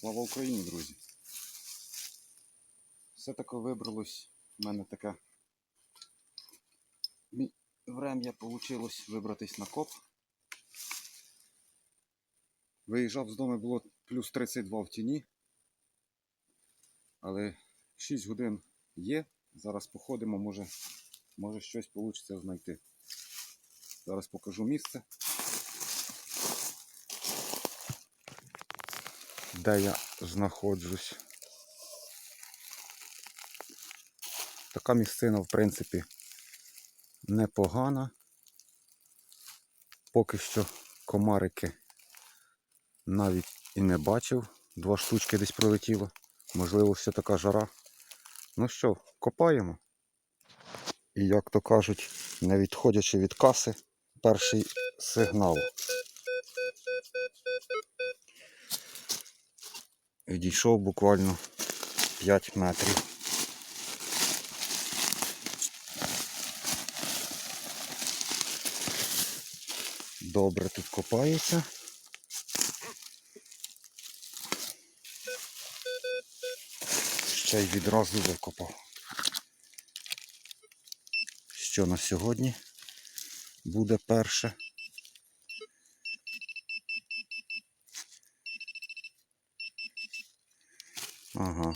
Слава Україні, друзі! Все таки вибралось. У мене таке врем'я вийшло вибратись на коп. Виїжджав з дому було плюс 32 в тіні. Але 6 годин є. Зараз походимо, може, може щось вийде знайти. Зараз покажу місце. Де я знаходжусь. Така місцина, в принципі, непогана. Поки що комарики навіть і не бачив. Два штучки десь пролетіло. Можливо, все така жара. Ну що, копаємо. І як то кажуть, не відходячи від каси, перший сигнал. Відійшов буквально 5 метрів. Добре тут копається. Ще й відразу викопав. Що на сьогодні буде перше? Ага.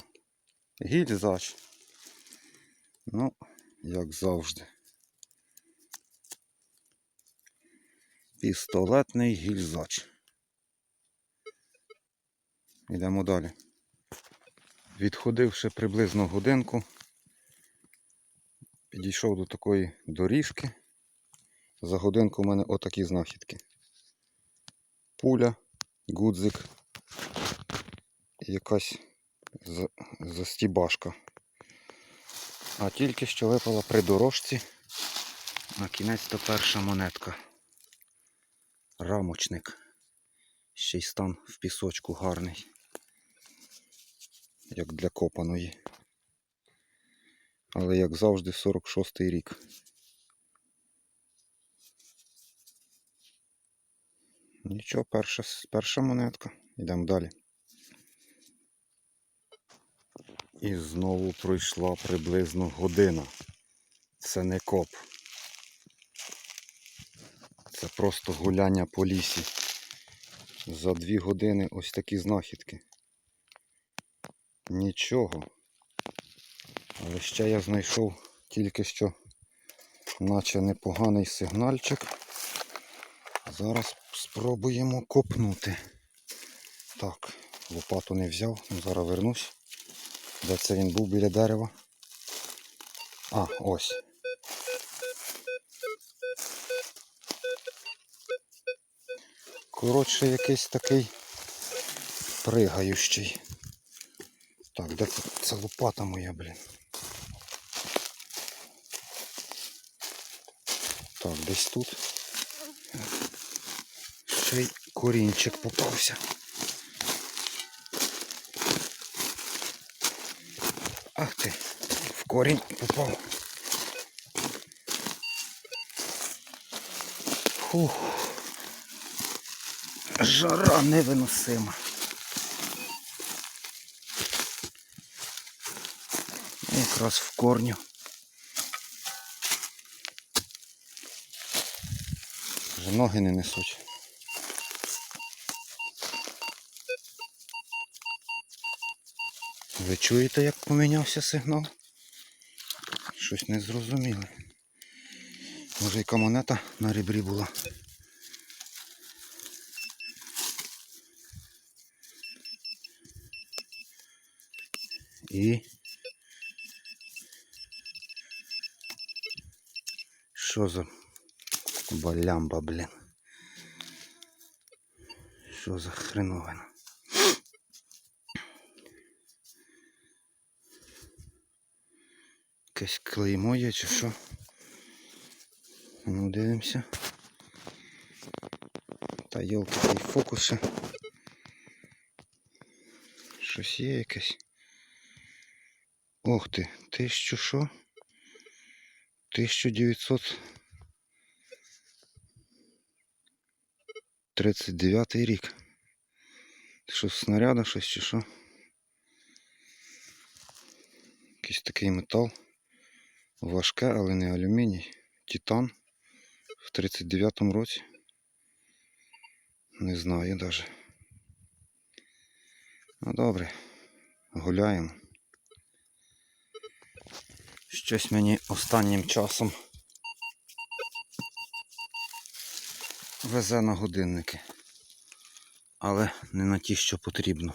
Гільзач. Ну, як завжди. Пістолетний гільзач. Йдемо далі. Відходивши приблизно годинку, підійшов до такої доріжки. За годинку в мене отакі знахідки. Пуля, гудзик, якась застібашка. А тільки що випала при дорожці на кінець то перша монетка. Рамочник. Ще й стан в пісочку гарний. Як для копаної. Але як завжди 46-й рік. Нічого, перша, перша монетка. Йдемо далі. І знову пройшла приблизно година. Це не коп. Це просто гуляння по лісі. За дві години ось такі знахідки. Нічого. Але ще я знайшов тільки що наче непоганий сигнальчик. Зараз спробуємо копнути. Так, лопату не взяв, ну, зараз вернусь. Де це він був біля дерева? А, ось. Коротше, якийсь такий пригаючий. Так, де це, це лопата моя, блін? Так, десь тут. Ще й корінчик попався. Ах ти, в корінь попав. Фух. Жара невиносима. Якраз в корню. Вже ноги не несуть. Ви чуєте, як помінявся сигнал? Щось не зрозуміло. Може яка монета на ребрі була. І що за балямба, блін? Що за хреновина? Якесь клеймо є чи що? Ну, дивимося. Та йолки, та й фокуси. Щось є якесь. Ох ти, тисячу що? 1900. 39-й рік. Що снаряда щось чи що? Якийсь такий метал. Важке, але не алюміній. Титан в 39-му році. Не знаю навіть. Ну добре, гуляємо. Щось мені останнім часом везе на годинники. Але не на ті, що потрібно.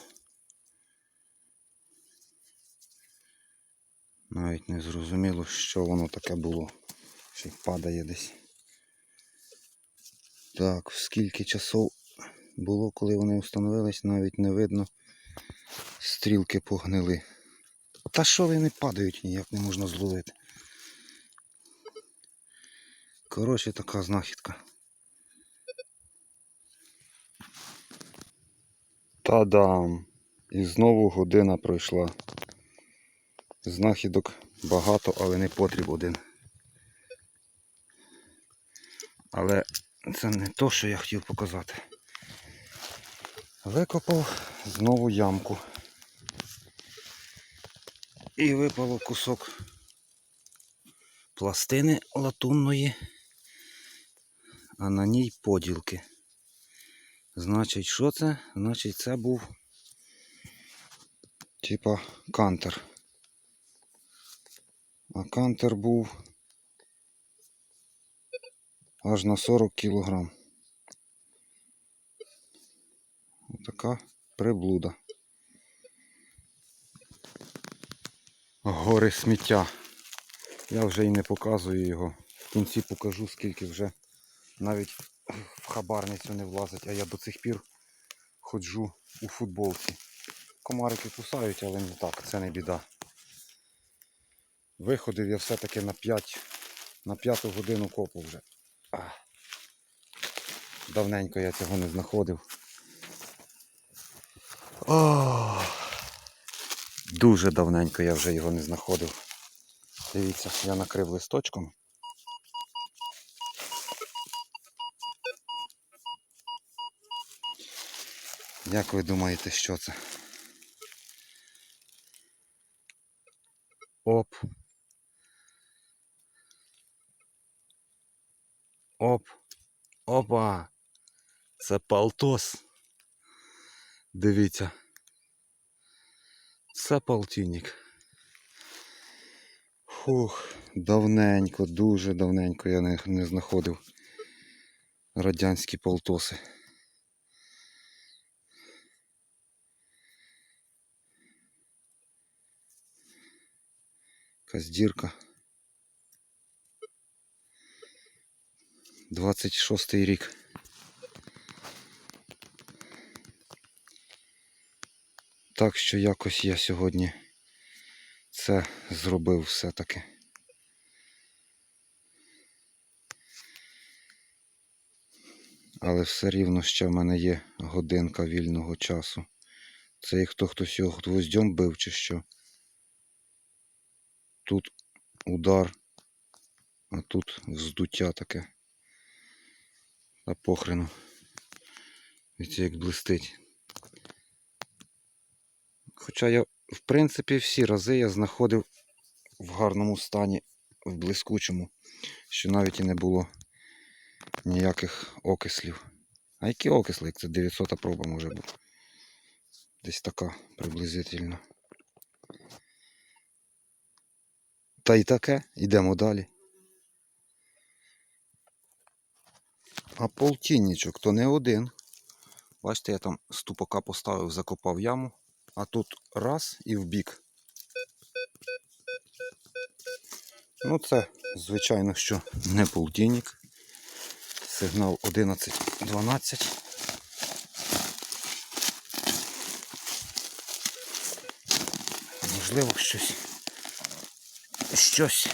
Навіть не зрозуміло, що воно таке було. Ще падає десь. Так, скільки часов було, коли вони встановились, навіть не видно. Стрілки погнили. Та що вони падають, ніяк не можна зловити. Коротше, така знахідка. Та-дам! І знову година пройшла. Знахідок багато, але не потріб один. Але це не то, що я хотів показати. Викопав знову ямку. І випало кусок пластини латунної, а на ній поділки. Значить, що це? Значить, це був типа кантер. А кантер був аж на 40 кілограм. Така приблуда. Гори сміття. Я вже і не показую його. В кінці покажу, скільки вже навіть в хабарницю не влазить, а я до цих пір ходжу у футболці. Комарики кусають, але не так, це не біда. Виходив я все-таки на 5, на п'яту годину копу вже. Давненько я цього не знаходив. О, дуже давненько я вже його не знаходив. Дивіться, я накрив листочком. Як ви думаєте, що це? Оп. Оп. Опа. Це полтос. Дивіться. Це полтинник. Фух, давненько, дуже давненько я не, не знаходив радянські полтоси. Якась дірка. 26 рік. Так що якось я сьогодні це зробив все-таки. Але все рівно ще в мене є годинка вільного часу. Це як хто хтось його гвоздьом бив чи що. Тут удар, а тут вздуття таке. А похрену. Дивіться, як блистить. Хоча я, в принципі, всі рази я знаходив в гарному стані, в блискучому, що навіть і не було ніяких окислів. А які окисли, як це 900 проба може бути? Десь така приблизительно. Та й таке, йдемо далі. А полтинничок то не один. Бачите, я там ступака поставив, закопав яму, а тут раз і в бік. Ну це, звичайно, що не полтинник. Сигнал 11-12. Можливо, щось. Щось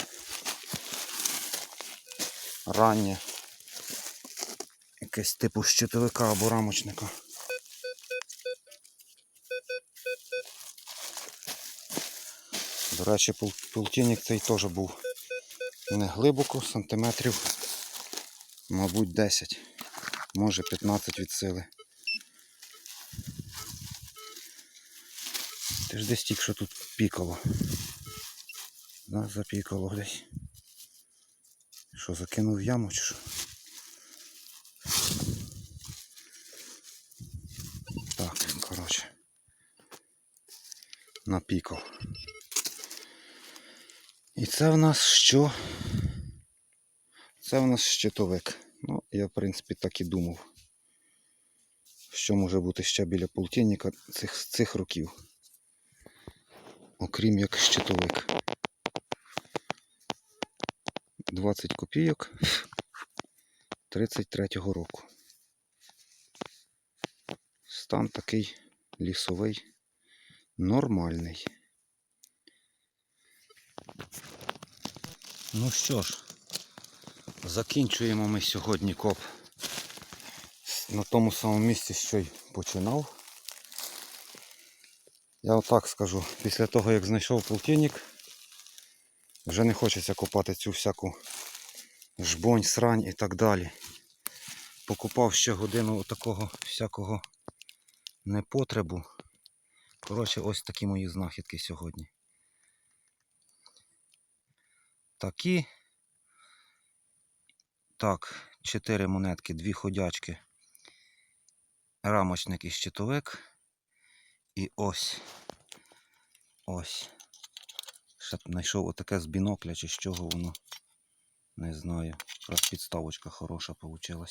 раннє. Якесь типу щитовика або рамочника. До речі, пол- полтинник цей теж був не глибоко, сантиметрів, мабуть, 10. може 15 від сили. Ти ж десь тільки що тут пікало. Да, запікало десь. Що, закинув яму чи що? Так, коротше. Напікав. І це в нас що? Це в нас щитовик. Ну, я, в принципі, так і думав. Що може бути ще біля полтинника цих, цих років. Окрім як щитовик. 20 копійок 33-го року. Стан такий лісовий, нормальний. Ну що ж, закінчуємо ми сьогодні коп на тому самому місці, що й починав. Я отак скажу, після того як знайшов полтинник, вже не хочеться копати цю всяку жбонь, срань і так далі. Покупав ще годину такого всякого непотребу. Коротше, ось такі мої знахідки сьогодні. Такі. Так, чотири монетки, дві ходячки, рамочник і щитовик. І ось. Ось. Ще знайшов отаке з бінокля, чи з чого воно. Не знаю. Якраз підставочка хороша вийшла.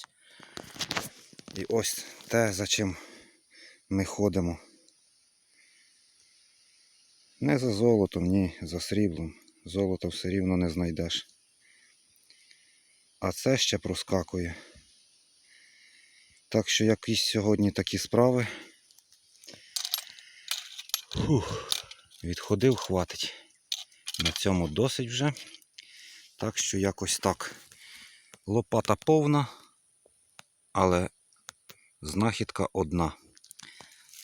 І ось те, за чим ми ходимо. Не за золотом, ні, за сріблом. Золото все рівно не знайдеш. А це ще проскакує. Так що якісь сьогодні такі справи. Фух, відходив, хватить. На цьому досить вже. Так що якось так. Лопата повна, але знахідка одна.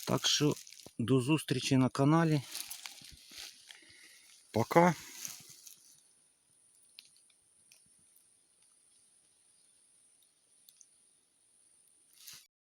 Так що до зустрічі на каналі. Пока.